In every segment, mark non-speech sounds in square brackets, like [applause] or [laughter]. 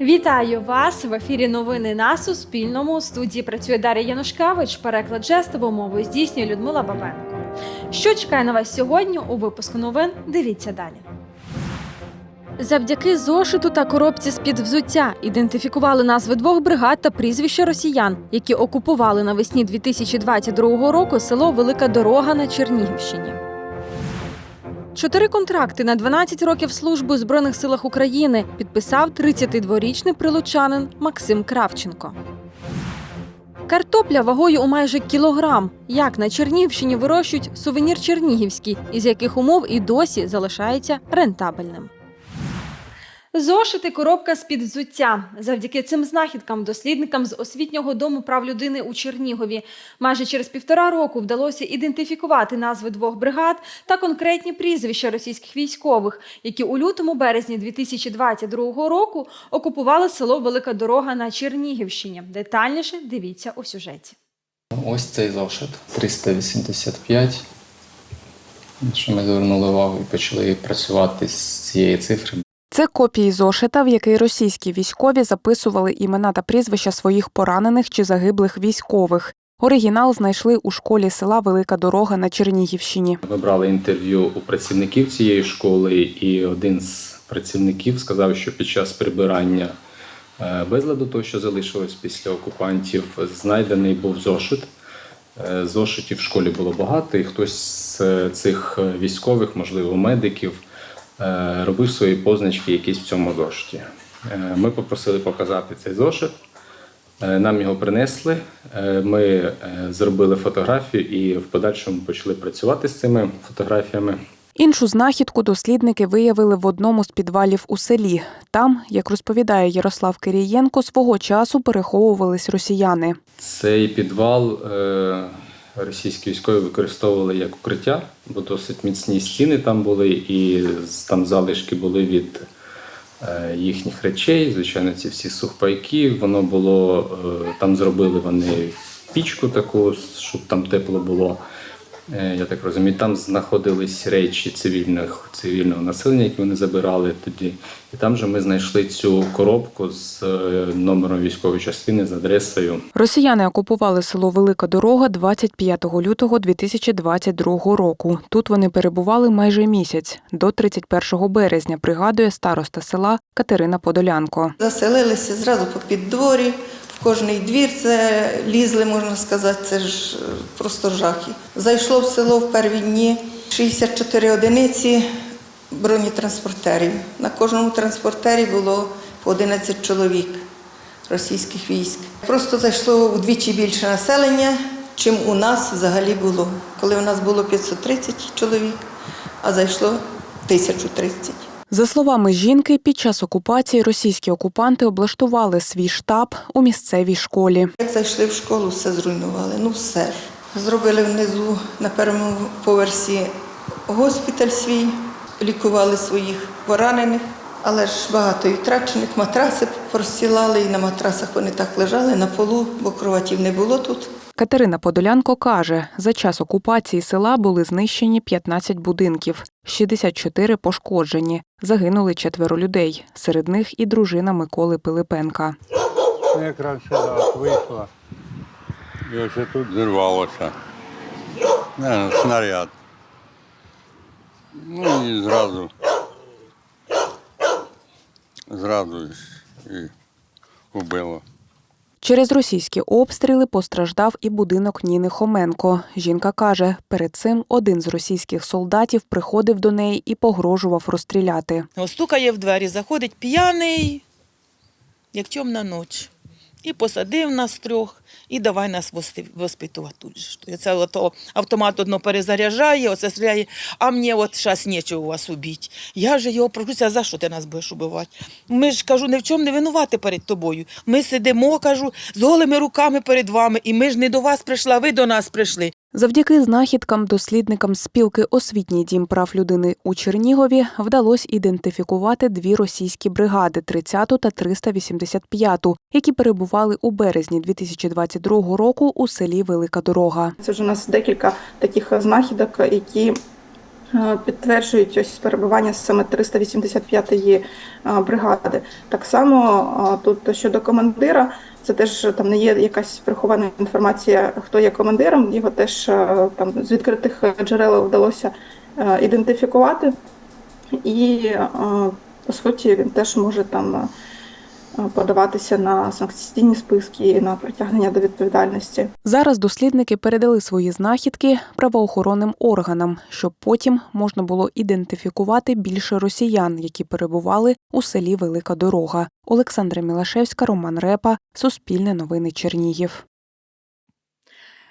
Вітаю вас в ефірі Новини на Суспільному. У студії працює Дар'я Янушкевич. Переклад жестовою мовою здійснює Людмила Бабенко. Що чекає на вас сьогодні у випуску новин? Дивіться далі. Завдяки зошиту та коробці з-під взуття ідентифікували назви двох бригад та прізвища росіян, які окупували навесні 2022 року село Велика Дорога на Чернігівщині. Чотири контракти на 12 років служби у Збройних силах України підписав 32-річний прилучанин Максим Кравченко. Картопля вагою у майже кілограм. Як на Чернігівщині вирощують сувенір чернігівський, із яких умов і досі залишається рентабельним. Зошити коробка з-під взуття. Завдяки цим знахідкам дослідникам з освітнього дому прав людини у Чернігові майже через півтора року вдалося ідентифікувати назви двох бригад та конкретні прізвища російських військових, які у лютому березні 2022 року окупували село Велика Дорога на Чернігівщині. Детальніше дивіться у сюжеті. Ось цей зошит 385. Що ми звернули увагу і почали працювати з цієї цифри. Це копії зошита, в який російські військові записували імена та прізвища своїх поранених чи загиблих військових. Оригінал знайшли у школі села Велика Дорога на Чернігівщині. Ми брали інтерв'ю у працівників цієї школи, і один з працівників сказав, що під час прибирання е, безладу, того, що залишилось після окупантів, знайдений був зошит. Е, Зошитів в школі було багато, і хтось з е, цих військових, можливо, медиків, робив свої позначки якісь в цьому зошиті. Е, Ми попросили показати цей зошит. Е, Нам його принесли. е, Ми е, зробили фотографію і в подальшому почали працювати з цими фотографіями. Іншу знахідку дослідники виявили в одному з підвалів у селі. Там, як розповідає Ярослав Кирієнко, свого часу переховувались росіяни. Цей підвал е, російські військові використовували як укриття, бо досить міцні стіни там були, і там залишки були від е, їхніх речей. Звичайно, ці всі сухпайки. Воно було е, там зробили вони пічку таку, щоб там тепло було. Е, Я так розумію, там знаходились речі цивільних, цивільного населення, які вони забирали тоді. І там же ми знайшли цю коробку з е, номером військової частини з адресою. Росіяни окупували село Велика Дорога 25 лютого 2022 року. Тут вони перебували майже місяць до 31 березня. Пригадує староста села Катерина Подолянко. Заселилися зразу по піддворі, кожний двір це лізли, можна сказати, це ж е, просто жахи. Зайшло в село в перві дні 64 одиниці бронетранспортерів. На кожному транспортері було по 11 чоловік російських військ. Просто зайшло вдвічі більше населення, чим у нас взагалі було. Коли у нас було 530 чоловік, а зайшло 1030. За словами жінки, під час окупації російські окупанти облаштували свій штаб у місцевій школі. Як зайшли в школу, все зруйнували. Ну все ж. Зробили внизу на першому поверсі госпіталь свій, лікували своїх поранених, але ж багато і втрачених матраси простілали, і на матрасах вони так лежали на полу, бо кроватів не було тут. Катерина Подолянко каже, за час окупації села були знищені 15 будинків, 64 пошкоджені. Загинули четверо людей. Серед них і дружина Миколи Пилипенка. Ну, Якраз сюди вийшла. І ось тут зірвалося. Снаряд. Ну і зразу. Зразу і вбило. Через російські обстріли постраждав і будинок Ніни Хоменко. Жінка каже, перед цим один з російських солдатів приходив до неї і погрожував розстріляти. Стукає в двері, заходить п'яний, як темна ніч. І посадив нас трьох, і давай нас воспитувати тут же. Це ото автомат одно перезаряджає, оце стріляє, а мені от зараз нічого вас убити. Я же його просуся, а за що ти нас будеш убивати? Ми ж кажу, ні в чому не винувати перед тобою. Ми сидимо, кажу, з голими руками перед вами, і ми ж не до вас прийшли, а ви до нас прийшли. Завдяки знахідкам дослідникам спілки Освітній дім прав людини у Чернігові вдалося ідентифікувати дві російські бригади 30 та 385, які перебували у березні 2022 року у селі Велика Дорога. Це вже у нас декілька таких знахідок, які е, підтверджують ось перебування саме 385-ї е, бригади. Так само е, тут щодо командира, це теж там не є якась прихована інформація, хто є командиром. Його теж там з відкритих джерел вдалося ідентифікувати, і по суті він теж може там. Подаватися на санкційні списки на притягнення до відповідальності. Зараз дослідники передали свої знахідки правоохоронним органам, щоб потім можна було ідентифікувати більше росіян, які перебували у селі Велика Дорога. Олександра Мілашевська, Роман Репа, Суспільне новини Чернігів.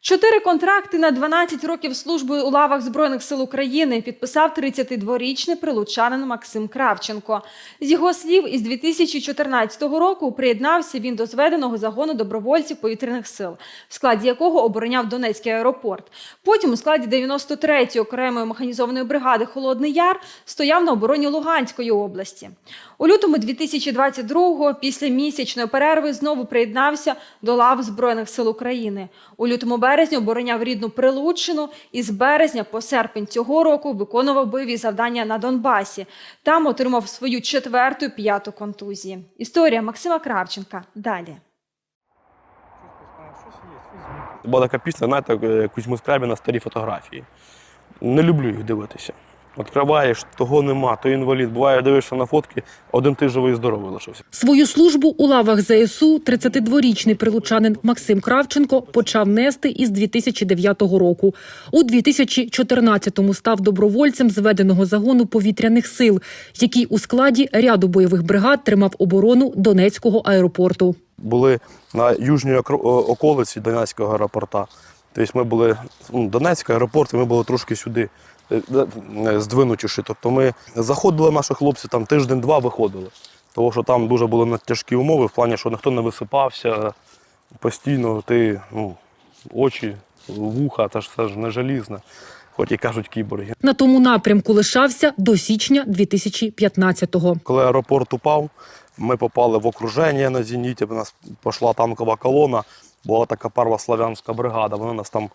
Чотири контракти на 12 років служби у лавах Збройних сил України підписав 32-річний прилучанин Максим Кравченко. З його слів, із 2014 року приєднався він до зведеного загону добровольців повітряних сил, в складі якого обороняв Донецький аеропорт. Потім у складі 93-ї окремої механізованої бригади Холодний Яр стояв на обороні Луганської області. У лютому 2022-го, після місячної перерви, знову приєднався до лав Збройних сил України. У лютому березні обороняв рідну Прилуччину і з березня по серпень цього року виконував бойові завдання на Донбасі. Там отримав свою четверту і п'яту контузії. Історія Максима Кравченка далі. Була така пісня, знаєте, Кузьму Скрябіна старі фотографії. Не люблю їх дивитися. Відкриваєш, того нема, то інвалід. Буває, дивишся на фотки, один ти живий і здоровий лишився. Свою службу у лавах ЗСУ 32-річний прилучанин Максим Кравченко почав нести із 2009 року. У 2014-му став добровольцем зведеного загону повітряних сил, який у складі ряду бойових бригад тримав оборону Донецького аеропорту. Були на южній околиці Донецького аеропорта. Тобто ми були ну, Донецький аеропорт, і ми були трошки сюди здвинутіші. Тобто ми заходили наші хлопці, там тиждень-два виходили. Тому що там дуже були на- тяжкі умови, в плані, що ніхто не висипався, постійно ти ну, очі, вуха, це ж все ж не желізне, хоч і кажуть кіборги. На тому напрямку лишався до січня 2015-го. Коли аеропорт упав, ми попали в окруження на зеніті, в нас пішла танкова колона, була така перша славянська бригада. Вони нас там е,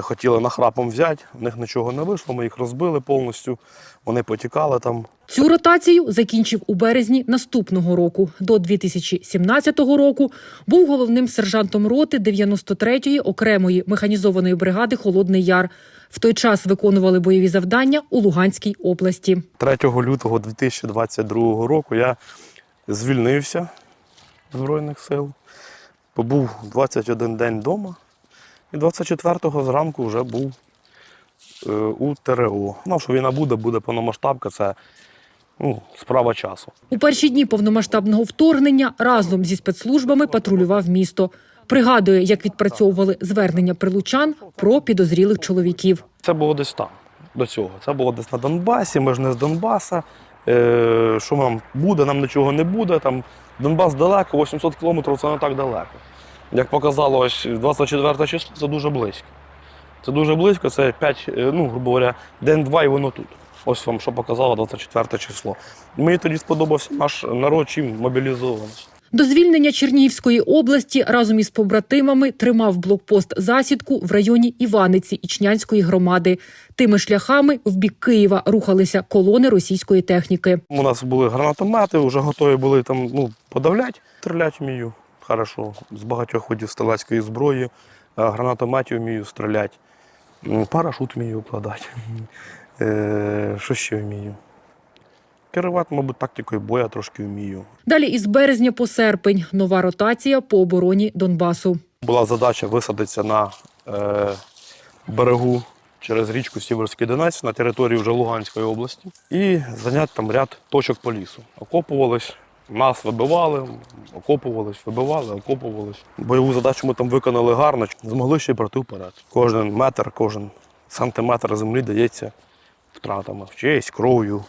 хотіли нахрапом взяти, в них нічого не вийшло, ми їх розбили повністю, вони потікали там. Цю ротацію закінчив у березні наступного року. До 2017 року був головним сержантом роти 93-ї окремої механізованої бригади Холодний Яр. В той час виконували бойові завдання у Луганській області. 3 лютого 2022 року я звільнився з Збройних сил, побув 21 день вдома, і 24-го зранку вже був е, у ТРО. Ну, що війна буде, буде повномасштабка, це ну, справа часу. У перші дні повномасштабного вторгнення разом зі спецслужбами патрулював місто. Пригадує, як відпрацьовували звернення прилучан про підозрілих чоловіків. Це було десь там, до цього. Це було десь на Донбасі, ми ж не з Донбаса. Е, що нам буде, нам нічого не буде. Там Донбас далеко, 800 кілометрів це не так далеко. Як показало, ось 24 число це дуже близько. Це дуже близько, це 5, ну, грубо говоря, день-два і воно тут. Ось вам що показало 24 число. Мені тоді сподобався наш народ чим мобілізований. До звільнення Чернігівської області разом із побратимами тримав блокпост засідку в районі Іваниці Ічнянської громади. Тими шляхами в бік Києва рухалися колони російської техніки. У нас були гранатомети, вже готові були там ну, подавляти. Стріляти вмію. Хорошо. З багатьох видів стрілецької зброї, а гранатометів вмію стріляти. Парашут вмію вкладати. [laughs] Е, Що ще вмію? Керувати, мабуть, тактикою боя трошки вмію. Далі із березня по серпень нова ротація по обороні Донбасу. Була задача висадитися на е, берегу через річку Сіверський Донець на території вже Луганської області і зайняти там ряд точок по лісу. Окопувались, нас вибивали, окопувались, вибивали, окопувались. Бойову задачу ми там виконали гарно, змогли ще й пройти вперед. Кожен метр, кожен сантиметр землі дається втратами, чиєсь кров'ю,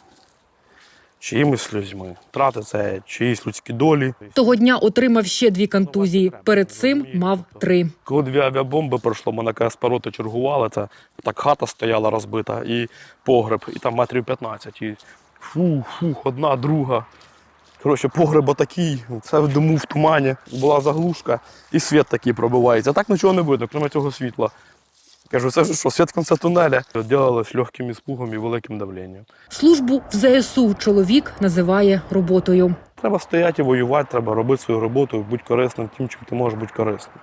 чиїмись сльозьми. Втрати це чиїсь людські долі. Того дня отримав ще дві контузії. Перед цим мав три. Коли дві авіабомби пройшло, ми на КСП роти чергували, це так хата стояла розбита і погреб, і там метрів 15. І фух, фух, одна, друга. Коротше, погреб такий, це в диму, в тумані. Була заглушка і світ такий пробивається. А так нічого не видно, крім цього світла. Кажу, це ж що, світ в тунеля. Ділалось легким іспугом і великим давленням. Службу в ЗСУ чоловік називає роботою. Треба стояти і воювати, треба робити свою роботу, бути корисним тим, чим ти можеш бути корисним.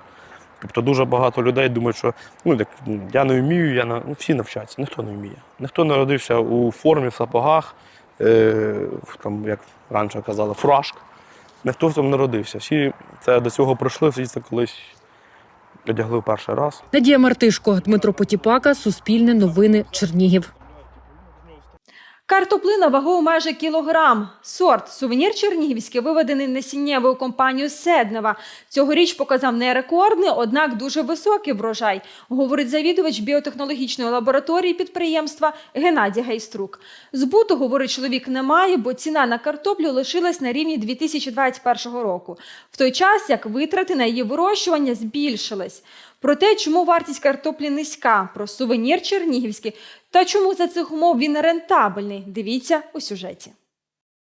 Тобто дуже багато людей думають, що ну, так, я не вмію, я на... ну, всі навчаться, ніхто не вміє. Ніхто не родився у формі, в сапогах, е... там, як раніше казали, фуражк. Ніхто в цьому не родився. Всі це до цього прийшли, всі це колись одягли в перший раз. Надія Мартишко, Дмитро Потіпака, Суспільне новини, Чернігів. Картоплина вагою майже кілограм. Сорт сувенір чернігівський виведений насіннєвою компанією Седнева. Цьогоріч показав не рекордний, однак дуже високий врожай, говорить завідувач біотехнологічної лабораторії підприємства Геннадій Гайструк. Збуту, говорить чоловік, немає, бо ціна на картоплю лишилась на рівні 2021 року. В той час як витрати на її вирощування збільшились. Про те, чому вартість картоплі низька, про сувенір чернігівський та чому за цих умов він рентабельний, дивіться у сюжеті.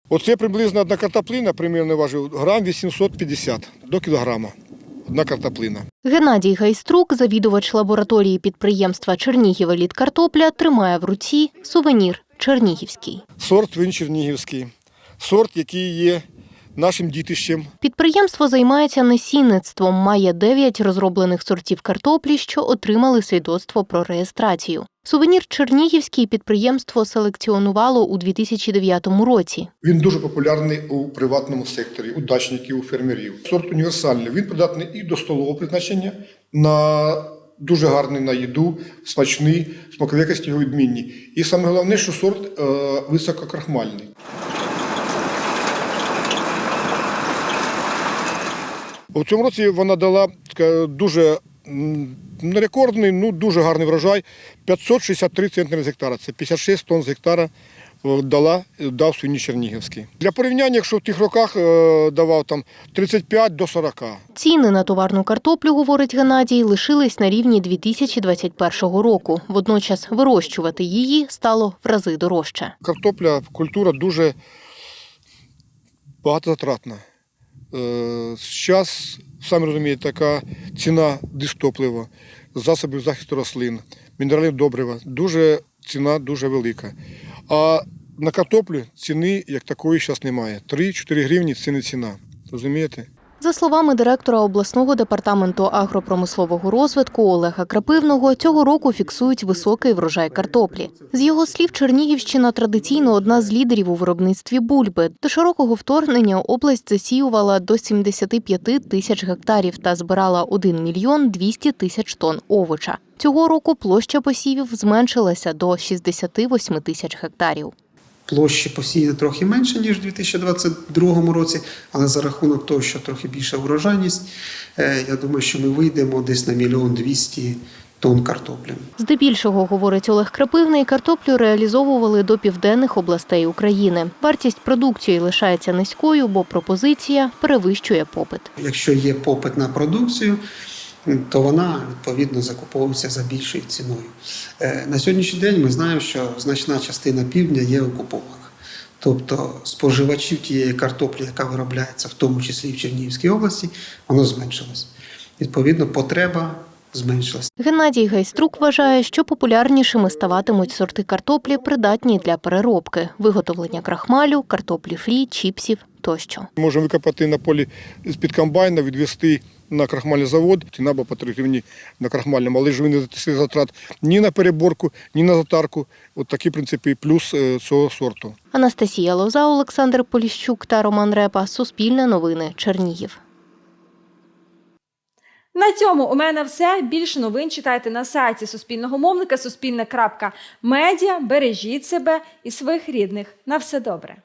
Оце приблизно одна картоплина, примірно важить грам 850 до кілограма. Одна картоплина. Геннадій Гайструк, завідувач лабораторії підприємства Чернігів «Еліт картопля, тримає в руці сувенір Чернігівський. Сорт він чернігівський. Сорт, який є нашим дітищем. Підприємство займається насінництвом, має 9 розроблених сортів картоплі, що отримали свідоцтво про реєстрацію. Сувенір Чернігівський підприємство селекціонувало у 2009 році. Він дуже популярний у приватному секторі, у дачників, у фермерів. Сорт універсальний. Він придатний і до столового призначення, на дуже гарний на їду, смачний, смакові якості його відмінні. І саме головне, що сорт е, висококрахмальний. У цьому році вона дала дуже рекордний, ну дуже гарний врожай. 563 центнери з гектара. Це 56 тонн з гектара е, дала, дав свині Чернігівський. Для порівняння, якщо в тих роках е, давав там 35 до 40. Ціни на товарну картоплю, говорить Геннадій, лишились на рівні 2021 року. Водночас вирощувати її стало в рази дорожче. Картопля культура дуже багатозатратна. Зараз, самі розумієте, така ціна дистоплива, засобів захисту рослин, мінералів добрива. Дуже ціна дуже велика. А на картоплю ціни як такої зараз немає. 3-4 гривні це не ціна. Розумієте? За словами директора обласного департаменту агропромислового розвитку Олега Крапивного, цього року фіксують високий врожай картоплі. З його слів, Чернігівщина традиційно одна з лідерів у виробництві бульби. До широкого вторгнення область засіювала до 75 тисяч гектарів та збирала 1 мільйон 200 тисяч тонн овоча. Цього року площа посівів зменшилася до 68 тисяч гектарів. Площі посіяно трохи менше, ніж у 2022 році, але за рахунок того, що трохи більша урожайність, е, я думаю, що ми вийдемо десь на мільйон двісті тонн картоплі. Здебільшого, говорить Олег Крапивний, картоплю реалізовували до південних областей України. Вартість продукції лишається низькою, бо пропозиція перевищує попит. Якщо є попит на продукцію, то вона відповідно закуповується за більшою ціною. Е, На сьогоднішній день ми знаємо, що значна частина півдня є окупованих. Тобто споживачів тієї картоплі, яка виробляється, в тому числі в Чернігівській області, воно зменшилось. Відповідно, потреба зменшилась. Геннадій Гайструк вважає, що популярнішими ставатимуть сорти картоплі, придатні для переробки, виготовлення крахмалю, картоплі фрі, чіпсів тощо. Можемо викопати на полі з-під комбайна, відвести на крахмальний завод, ціна була по 3 гривні на крахмальному, але ж ви не затисли затрат ні на переборку, ні на затарку. От такі, в принципі, плюс е, цього сорту. Анастасія Лоза, Олександр Поліщук та Роман Репа. Суспільне новини. Чернігів. На цьому у мене все. Більше новин читайте на сайті Суспільного мовника Суспільне.Медіа. Бережіть себе і своїх рідних. На все добре.